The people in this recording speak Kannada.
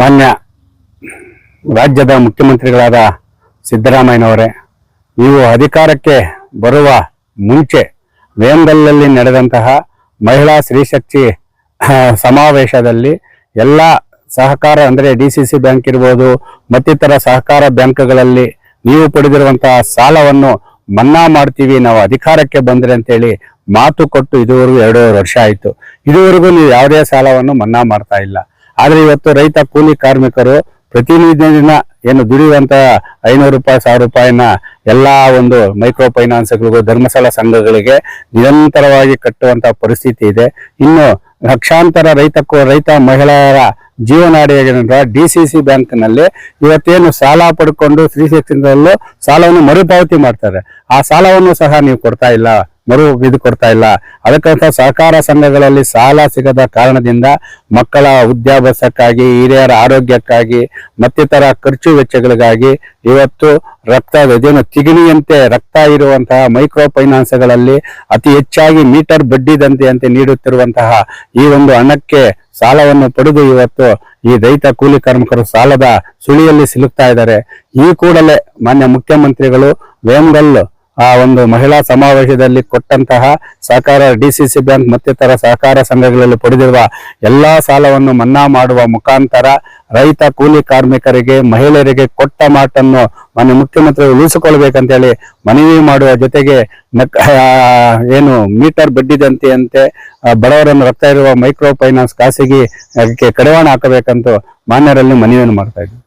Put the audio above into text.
ಮಾನ್ಯ ರಾಜ್ಯದ ಮುಖ್ಯಮಂತ್ರಿಗಳಾದ ಸಿದ್ದರಾಮಯ್ಯನವರೇ, ನೀವು ಅಧಿಕಾರಕ್ಕೆ ಬರುವ ಮುಂಚೆ ವೇಮಗಲ್ಲಲ್ಲಿ ನಡೆದಂತಹ ಮಹಿಳಾ ಸ್ತ್ರೀಶಕ್ತಿ ಸಮಾವೇಶದಲ್ಲಿ ಎಲ್ಲ ಸಹಕಾರ ಅಂದರೆ ಡಿ ಸಿ ಸಿ ಬ್ಯಾಂಕ್ ಇರ್ಬೋದು, ಮತ್ತಿತರ ಸಹಕಾರ ಬ್ಯಾಂಕ್ಗಳಲ್ಲಿ ನೀವು ಪಡೆದಿರುವಂತಹ ಸಾಲವನ್ನು ಮನ್ನಾ ಮಾಡ್ತೀವಿ, ನಾವು ಅಧಿಕಾರಕ್ಕೆ ಬಂದ್ರೆ ಅಂತೇಳಿ ಮಾತು ಕೊಟ್ಟು ಇದುವರೆಗೂ ಎರಡೂವರೆ ವರ್ಷ ಆಯಿತು. ಇದುವರೆಗೂ ನೀವು ಯಾವುದೇ ಸಾಲವನ್ನು ಮನ್ನಾ ಮಾಡ್ತಾ ಇಲ್ಲ. ಆದ್ರೆ ಇವತ್ತು ರೈತ ಕೂಲಿ ಕಾರ್ಮಿಕರು ಪ್ರತಿನಿಧಿನ ಏನು ದುಡಿಯುವಂತ ಐನೂರು ರೂಪಾಯಿ, ಸಾವಿರ ರೂಪಾಯಿನ ಎಲ್ಲಾ ಒಂದು ಮೈಕ್ರೋ ಫೈನಾನ್ಸ್ಗಳಿಗೂ ಧರ್ಮಸ್ಥಳ ಸಂಘಗಳಿಗೆ ನಿರಂತರವಾಗಿ ಕಟ್ಟುವಂತ ಪರಿಸ್ಥಿತಿ ಇದೆ. ಇನ್ನು ಲಕ್ಷಾಂತರ ರೈತ ರೈತ ಮಹಿಳೆಯರ ಜೀವನಾಡಿಯಾಗಿರುವ ಡಿ ಸಿ ಸಿ ಬ್ಯಾಂಕ್ನಲ್ಲಿ ಇವತ್ತೇನು ಸಾಲ ಪಡ್ಕೊಂಡು ಶ್ರೀ ಶಿಕ್ಷಣದಲ್ಲೂ ಸಾಲವನ್ನು ಮರುಪಾವತಿ ಮಾಡ್ತಾರೆ. ಆ ಸಾಲವನ್ನು ಸಹ ನೀವು ಕೊಡ್ತಾ ಇಲ್ಲ. ಮರು ಇದು ಕೊಡ್ತಾ ಇಲ್ಲ. ಅದಕ್ಕಂತ ಸಹಕಾರ ಸಂಘಗಳಲ್ಲಿ ಸಾಲ ಸಿಗದ ಕಾರಣದಿಂದ ಮಕ್ಕಳ ವಿದ್ಯಾಭ್ಯಾಸಕ್ಕಾಗಿ ಹಿರಿಯರ ಆರೋಗ್ಯಕ್ಕಾಗಿ, ಮತ್ತಿತರ ಖರ್ಚು ವೆಚ್ಚಗಳಿಗಾಗಿ ಇವತ್ತು ರಕ್ತ ಇದೇನು ತಿಗಣಿಯಂತೆ ರಕ್ತ ಇರುವಂತಹ ಮೈಕ್ರೋ ಫೈನಾನ್ಸ್ಗಳಲ್ಲಿ ಅತಿ ಹೆಚ್ಚಾಗಿ ಮೀಟರ್ ಬಡ್ಡಿ ದಂತೆಯಂತೆ ನೀಡುತ್ತಿರುವಂತಹ ಈ ಒಂದು ಹಣಕ್ಕೆ ಸಾಲವನ್ನು ಪಡೆದು ಇವತ್ತು ಈ ರೈತ ಕೂಲಿ ಕಾರ್ಮಿಕರು ಸಾಲದ ಸುಳಿಯಲ್ಲಿ ಸಿಲುಕ್ತಾ ಇದ್ದಾರೆ. ಈ ಕೂಡಲೇ ಮಾನ್ಯ ಮುಖ್ಯಮಂತ್ರಿಗಳು ವೇಮಗಲ್ ಆ ಒಂದು ಮಹಿಳಾ ಸಮಾವೇಶದಲ್ಲಿ ಕೊಟ್ಟಂತಹ ಸಹಕಾರ ಡಿ ಸಿ ಸಿ ಬ್ಯಾಂಕ್ ಮತ್ತಿತರ ಸಹಕಾರ ಸಂಘಗಳಲ್ಲಿ ಪಡೆದಿರುವ ಎಲ್ಲಾ ಸಾಲವನ್ನು ಮನ್ನಾ ಮಾಡುವ ಮುಖಾಂತರ ರೈತ ಕೂಲಿ ಕಾರ್ಮಿಕರಿಗೆ, ಮಹಿಳೆಯರಿಗೆ ಕೊಟ್ಟ ಮಾತನ್ನು ಮಾನ್ಯ ಉಳಿಸಿಕೊಳ್ಬೇಕಂತ ಹೇಳಿ ಮನವಿ ಮಾಡುವ ಜೊತೆಗೆ ಏನು ಮೀಟರ್ ಬಡ್ಡಿದಂತೆಯಂತೆ ಬಡವರನ್ನು ರಕ್ತ ಇರುವ ಮೈಕ್ರೋ ಫೈನಾನ್ಸ್ ಖಾಸಗಿ ಕಡಿವಾಣ ಹಾಕಬೇಕಂತ ಮಾನ್ಯರಲ್ಲಿ ಮನವಿಯನ್ನು ಮಾಡ್ತಾ